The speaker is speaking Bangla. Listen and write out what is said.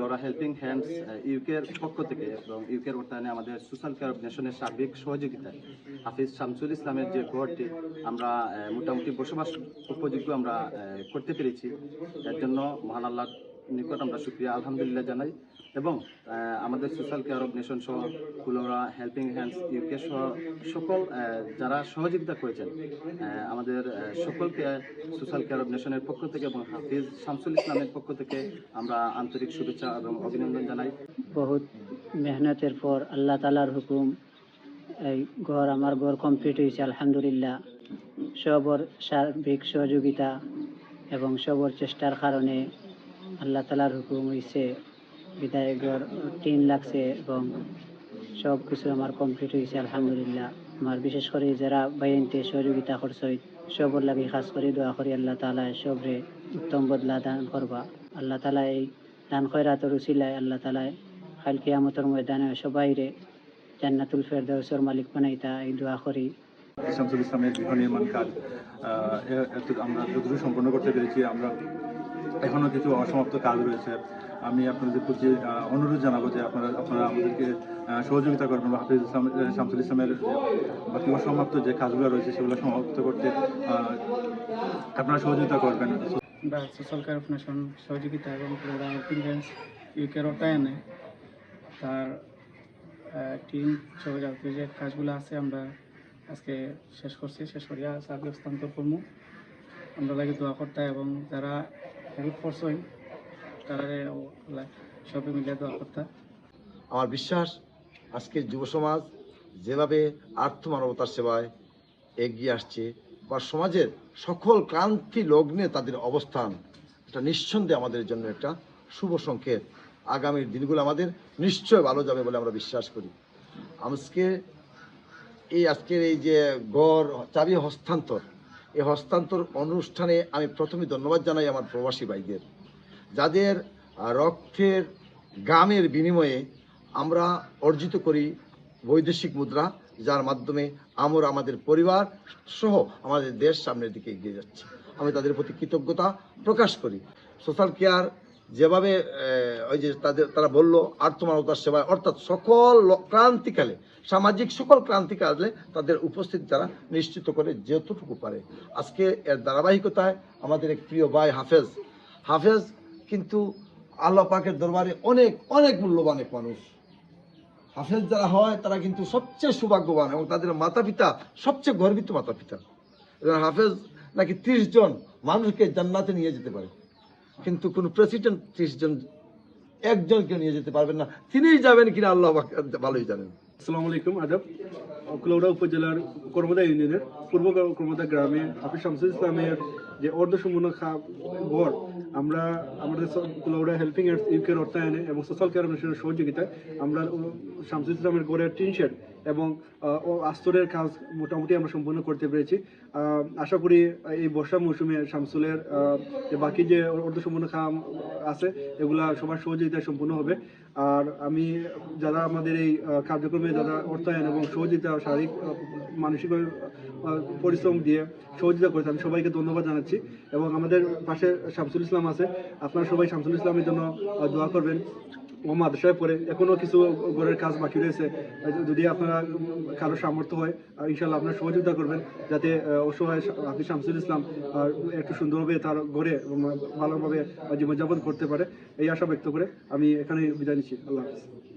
ফ্লোরা হেল্পিং হ্যান্ডস ইউকের পক্ষ থেকে এবং ইউকের অর্থায়নে আমাদের সোশ্যাল কেয়ার নেশনের সার্বিক সহযোগিতায় হাফিজ শামসুল ইসলামের যে ঘরটি, আমরা মোটামুটি বসবাস উপযোগ্য আমরা করতে পেরেছি। এর জন্য মহান আল্লাহর নিকট আমরা শুক্রিয়া আলহামদুলিল্লাহ জানাই। এবং আমাদের সোশ্যাল কেয়ার অব নেশন সহ ফুলোরা, হেল্পিং হ্যান্ডস, ইউকে সহ সকল যারা সহযোগিতা করেছেন আমাদের সকলকে সোশ্যাল কেয়ার অর্গানাইজেশনের পক্ষ থেকে এবং হাফিজ শামসুল ইসলামের পক্ষ থেকে আমরা আন্তরিক শুভেচ্ছা এবং অভিনন্দন জানাই। বহুত মেহনতের পর আল্লাহ তালার হুকুম, এই ঘর আমার ঘর কমপ্লিট হয়েছে, আলহামদুলিল্লাহ। সবর সার্বিক সহযোগিতা এবং সবর চেষ্টার কারণে আল্লাহ তালার হুকুম হয়েছে বিদায় ঘর টিন লাগছে এবং সব কিছু আমার কমপ্লিট হয়েছে আলহামদুলিল্লাহ। আমার বিশেষ করে যারা বাইনতে সহযোগিতা করছে, সবর লাগি খাস করে দোয়া করি আল্লাহ তালা সবরে উত্তম বদলা দান করবা। আল্লাহ তালা এই দান খয়রাতর উচিলায় আল্লাহ তালায় খাল কিয়ামতর ময়দানে সবাইরে জান্নাতুল ফেরদাউসের মালিক বানাইতা এই দোয়া করি। শামসুল ইসলামের গৃহ নির্মাণ কাজ আমরা যতটুকু সম্পন্ন করতে পেরেছি, আমরা এখনও কিছু অসমাপ্ত কাজ রয়েছে। আমি আপনাদের প্রতি অনুরোধ জানাব যে আপনারা আপনারা আমাদেরকে সহযোগিতা করবেন। হাফিজ ইসলাম শামসুল ইসলামের বাকি অসমাপ্ত যে কাজগুলো রয়েছে সেগুলো সমাপ্ত করতে আপনারা সহযোগিতা করবেন। বা সোশ্যাল সহযোগিতা এবং হেল্পিংস ইউকের তার টিম সহযোগিতা যে কাজগুলো আছে আমরা আজকে শেষ করছি। শেষ করিয়া সার্ভে হস্তান্তর করব আমরা লাগে দোয়া করতে এবং যারা হেল্প করছেন মিলে দোয়া আমার বিশ্বাস আজকের যুব সমাজ যেভাবে আর্থ মানবতার সেবায় এগিয়ে আসছে, বা সমাজের সকল ক্রান্তি লগ্নে তাদের অবস্থান, এটা নিঃসন্দেহে আমাদের জন্য একটা শুভ সংকেত। আগামীর দিনগুলো আমাদের নিশ্চয় ভালো যাবে বলে আমরা বিশ্বাস করি। আজকে এই আজকের এই যে গড়, চাবি হস্তান্তর এই হস্তান্তর অনুষ্ঠানে আমি প্রথমে ধন্যবাদ জানাই আমার প্রবাসী ভাইদের, যাদের রক্তের গ্রামের বিনিময়ে আমরা অর্জিত করি বৈদেশিক মুদ্রা, যার মাধ্যমে আমরা আমাদের পরিবার সহ আমাদের দেশ সামনের দিকে এগিয়ে যাচ্ছে। আমি তাদের প্রতি কৃতজ্ঞতা প্রকাশ করি। সোশ্যাল কেয়ার যেভাবে ওই যে তাদের, তারা বলল আর্থমানবতার সেবায়, অর্থাৎ সকল ক্রান্তিকালে, সামাজিক সকল ক্রান্তিকালে তাদের উপস্থিতি তারা নিশ্চিত করে যতটুকু পারে। আজকে এর ধারাবাহিকতায় আমাদের এক প্রিয় ভাই হাফেজ হাফেজ কিন্তু আল্লাহ পাকের দরবারে অনেক অনেক মূল্যবান এক মানুষ। হাফেজ যারা হয়, তারা কিন্তু সবচেয়ে সৌভাগ্যবান এবং তাদের মাতা পিতা সবচেয়ে গর্বিত মাতা পিতা হাফেজ নাকি ত্রিশ জন মানুষকে জান্নাতে নিয়ে যেতে পারে। কিন্তু কোন প্রেসিডেন্ট ত্রিশ জন, একজনকে নিয়ে যেতে পারবেন না। তিনিই যাবেন কিনা আল্লাহ ভালোই জানেন। আসসালামু আলাইকুম, আদাব। কুলাউড়া উপজেলার কর্মদা ইউনিয়নের পূর্ব কর্মদা গ্রামে হাফিজ শামসুল ইসলামের যে অর্ধসম্পূর্ণ ঘর, আমরা আমাদের কুলাউড়া হেল্পিং এন্ড ইউকের অর্থায়নে এবং সোশ্যাল কেয়ার মিশনের সহযোগিতায় আমরা শামসুল ইসলামের ঘরের টিন শেড এবং আস্তরের কাজ মোটামুটি আমরা সম্পূর্ণ করতে পেরেছি। আশা করি এই বর্ষা মৌসুমে শামসুলের বাকি যে অর্ধসম্পূর্ণ কাম আছে, এগুলা সবার সহযোগিতায় সম্পূর্ণ হবে। আর আমি, যারা আমাদের এই কার্যক্রমে যারা অর্থায়ন এবং সহযোগিতা শারীরিক মানসিকভাবে পরিশ্রম দিয়ে সহযোগিতা করেছে, আমি সবাইকে ধন্যবাদ জানাচ্ছি। এবং আমাদের পাশে শামসুল ইসলাম আছে। আপনারা সবাই শামসুল ইসলামের জন্য দোয়া করবেন। ও মাদ্রাসায় পড়ে। এখনও কিছু ঘরের কাজ বাকি রয়েছে। যদি আপনারা কারও সামর্থ্য হয় ইনশাল্লাহ আপনার সহযোগিতা করবেন যাতে অসহায় হাফিজ শামসুল ইসলাম একটু সুন্দরভাবে তার ঘরে ভালোভাবে জীবনযাপন করতে পারে। এই আশা ব্যক্ত করে আমি এখানে বিদায় নিচ্ছি। আল্লাহ হাফিজ।